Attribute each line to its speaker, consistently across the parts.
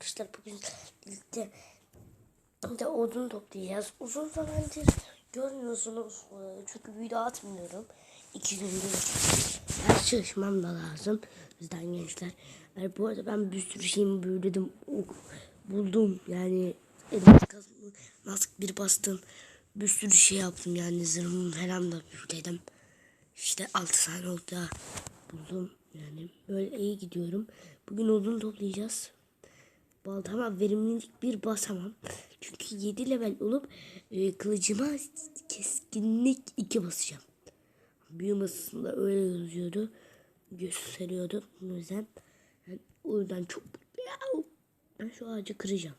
Speaker 1: arkadaşlar bugün birlikte de odun toplayacağız. Uzun zamandır görmüyorsunuz Ee, çünkü video atmıyorum. İki gündür ders çalışmam da lazım. Bizden gençler. Yani bu arada ben bir sürü şeyimi büyüledim. Buldum yani elime kazma, mask bir bastım. Bir sürü şey yaptım yani zırhımı falan da büyüledim. İşte 6 tane oldu ya. Buldum yani. Böyle iyi gidiyorum. Bugün odun toplayacağız. Baltama verimlilik bir basamam. Çünkü 7 level olup e, kılıcıma keskinlik 2 basacağım. Büyü masasında öyle yazıyordu. Gösteriyordu. O yüzden yani o yüzden çok ben şu ağacı kıracağım.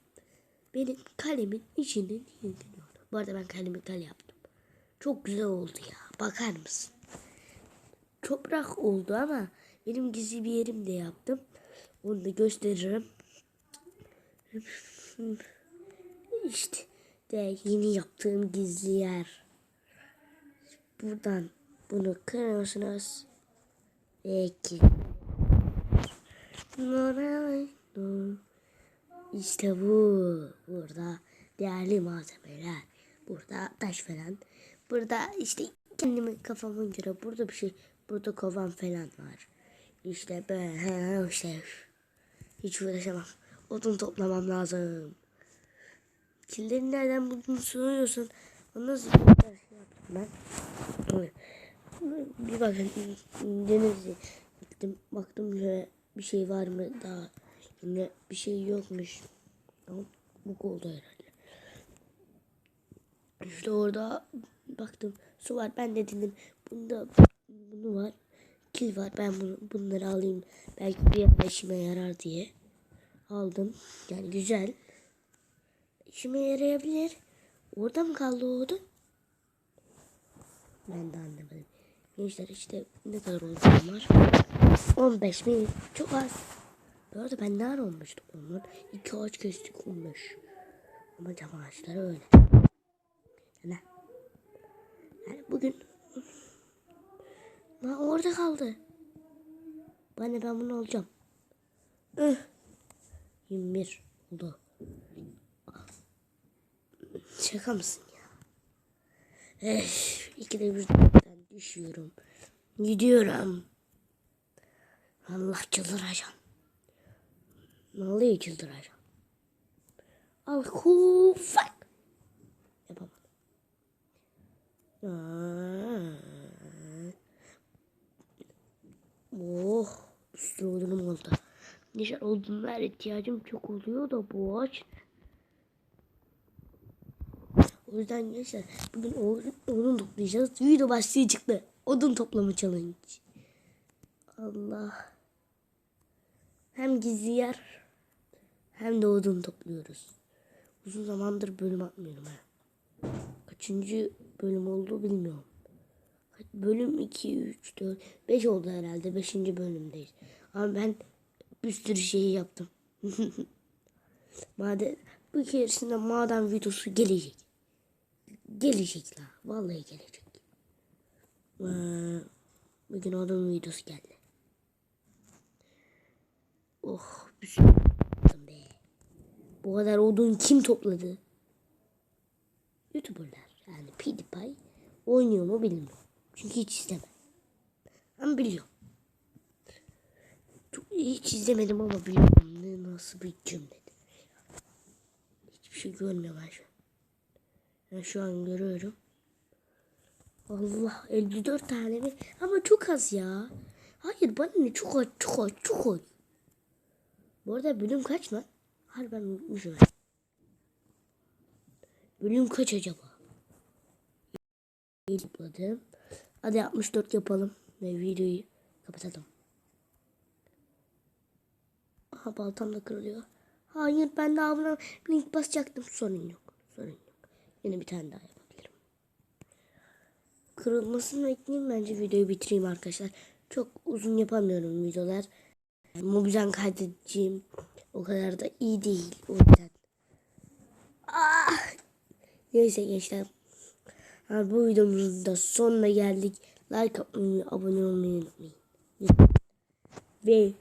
Speaker 1: Benim kalemin içinde dinleniyordu. Bu arada ben kalemi kale yaptım. Çok güzel oldu ya. Bakar mısın? Toprak oldu ama benim gizli bir yerim de yaptım. Onu da gösteririm. İşte de yeni yaptığım gizli yer. Buradan bunu kırıyorsunuz. Peki. İşte bu. Burada değerli malzemeler. Burada taş falan. Burada işte kendimin kafamın göre burada bir şey. Burada kovan falan var. İşte ben işte hiç uğraşamam. Odun toplamam lazım. Killeri nereden bulduğunu soruyorsun. O nasıl bir şey yaptım ben? Bir bakın denize gittim. Baktım şöyle bir şey var mı daha. Yine bir şey yokmuş. Ama bu oldu herhalde. İşte orada baktım su var. Ben de dedim bunda bunu var. Kil var. Ben bunu, bunları alayım. Belki bir işime yarar diye. Aldım. Yani güzel. İşime yarayabilir. Orada mı kaldı o? Ben de anlamadım. Gençler işte ne kadar oldu var? 15 mi? Çok az. Bu arada ben ne ara olmuştum onlar? İki ağaç kestik 15. Ama cam ağaçları öyle. Yani, yani bugün Lan orada kaldı. Ben ben bunu alacağım. Ih. 21 oldu. Şaka mısın ya? Eş, ikide birden düşüyorum. Gidiyorum. Allah çıldıracağım. Vallahi çıldıracağım. Al kufak. Yapamadım. Aa. Oh, bir sürü odunum oldu. Nişan odunlar ihtiyacım çok oluyor da bu ağaç. O yüzden gençler bugün odun, odun toplayacağız. Video başlığı çıktı. Odun toplama challenge. Allah. Hem gizli yer hem de odun topluyoruz. Uzun zamandır bölüm atmıyorum ha. Kaçıncı bölüm oldu bilmiyorum. Bölüm 2, 3, 4, 5 oldu herhalde. 5. bölümdeyiz. Ama ben bir sürü şeyi yaptım. maden, bu keresinde maden videosu gelecek. Gelecek la. Vallahi gelecek. Ee, bugün odun videosu geldi. Oh bir sürü yaptım be. Bu kadar odun kim topladı? Youtuberlar yani PewDiePie oynuyor mu bilmiyorum. Çünkü hiç izlemem. Ama biliyorum. Hiç izlemedim ama biliyorum ne nasıl bir cümledir. Hiçbir şey görmüyorum şu an. Ben şu an görüyorum. Allah 54 tane mi? Ama çok az ya. Hayır bana ne çok az çok az çok az. Bu arada bölüm kaç lan? Hayır ben unutmuşum. Bölüm kaç acaba? Topladım. Hadi 64 yapalım ve videoyu kapatalım. Aha baltam da kırılıyor. Hayır ben daha buna link basacaktım. Sorun yok. Sorun yok. Yine bir tane daha yapabilirim. Kırılmasını bekleyeyim bence videoyu bitireyim arkadaşlar. Çok uzun yapamıyorum videolar. Yani kaydedeceğim o kadar da iyi değil. O yüzden. Ah! Neyse gençler. Ha, bu videomuzun da sonuna geldik. Like atmayı, abone olmayı unutmayın. Ve